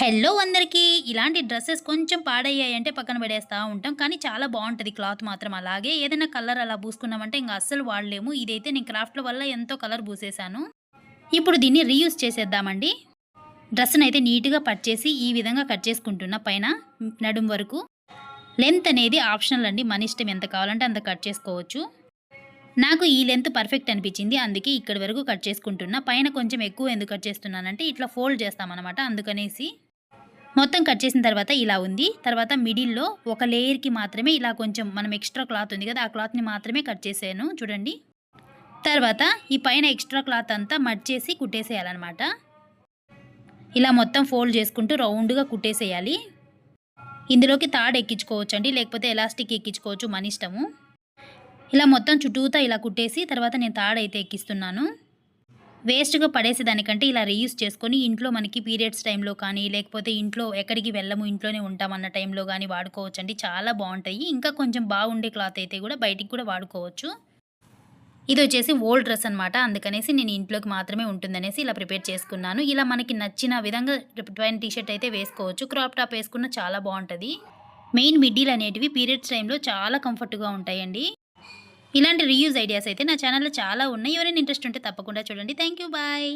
Hello అందరికీ. ఇలాంటి dresses కొంచెం పాడయ్యాయి అంటే పక్కన పడేస్తూ ఉంటాం. కానీ చాలా బాగుంటుంది క్లాత్ మాత్రం. అలాగే ఏదైనా కలర్ అలా పూసుకున్నామంటే ఇంకా అస్సలు వాడలేము. ఇదైతే నేను క్రాఫ్ట్ల వల్ల ఎంతో కలర్ పూసేశాను. ఇప్పుడు దీన్ని రీయూస్ చేసేద్దామండి. డ్రెస్ని అయితే నీట్గా కట్ చేసి ఈ విధంగా కట్ చేసుకుంటున్నా పైన నడుం వరకు. లెంత్ అనేది ఆప్షనల్ అండి. మన ఇష్టం ఎంత కావాలంటే అంత కట్ చేసుకోవచ్చు. నాకు ఈ లెంత్ పర్ఫెక్ట్ అనిపించింది. అందుకే ఇక్కడి వరకు కట్ చేసుకుంటున్నా. పైన కొంచెం ఎక్కువ ఎందుకు కట్ చేస్తున్నానంటే ఇట్లా ఫోల్డ్ చేస్తామన్నమాట. అందుకనేసి మొత్తం కట్ చేసిన తర్వాత ఇలా ఉంది. తర్వాత మిడిల్లో ఒక లేయర్కి మాత్రమే ఇలా కొంచెం మనం ఎక్స్ట్రా క్లాత్ ఉంది కదా ఆ క్లాత్ని మాత్రమే కట్ చేసాను చూడండి. తర్వాత ఈ పైన ఎక్స్ట్రా క్లాత్ అంతా మట్ చేసి కుట్టేసేయాలన్నమాట. ఇలా మొత్తం ఫోల్డ్ చేసుకుంటూ రౌండ్గా కుట్టేసేయాలి. ఇందులోకి తాడు ఎక్కించుకోవచ్చు అండి లేకపోతే ఎలాస్టిక్ ఎక్కించుకోవచ్చు మన ఇష్టము. ఇలా మొత్తం చుట్టూతా ఇలా కుట్టేసి తర్వాత నేను తాడైతే ఎక్కిస్తున్నాను. వేస్ట్గా పడేసే దానికంటే ఇలా రీయూస్ చేసుకొని ఇంట్లో మనకి పీరియడ్స్ టైంలో కానీ లేకపోతే ఇంట్లో ఎక్కడికి వెళ్ళము ఇంట్లోనే ఉంటామన్న టైంలో కానీ వాడుకోవచ్చు అండి చాలా బాగుంటాయి. ఇంకా కొంచెం బాగుండే క్లాత్ అయితే కూడా బయటికి కూడా వాడుకోవచ్చు. ఇది వచ్చేసి ఓల్డ్ డ్రెస్ అనమాట అందుకనేసి నేను ఇంట్లోకి మాత్రమే ఉంటుందనేసి ఇలా ప్రిపేర్ చేసుకున్నాను. ఇలా మనకి నచ్చిన విధంగా ట్వైన్ టీషర్ట్ అయితే వేసుకోవచ్చు. క్రాప్ టాప్ వేసుకున్న చాలా బాగుంటుంది. మెయిన్ మిడ్డీలు అనేటివి పీరియడ్స్ టైంలో చాలా కంఫర్ట్గా ఉంటాయండి. ఇలాంటి రీయూజ్ ఐడియాస్ అయితే నా ఛానల్లో చాలా ఉన్నాయి. ఎవరైనా ఇంట్రెస్ట్ ఉంటే తప్పకుండా చూడండి. Thank you bye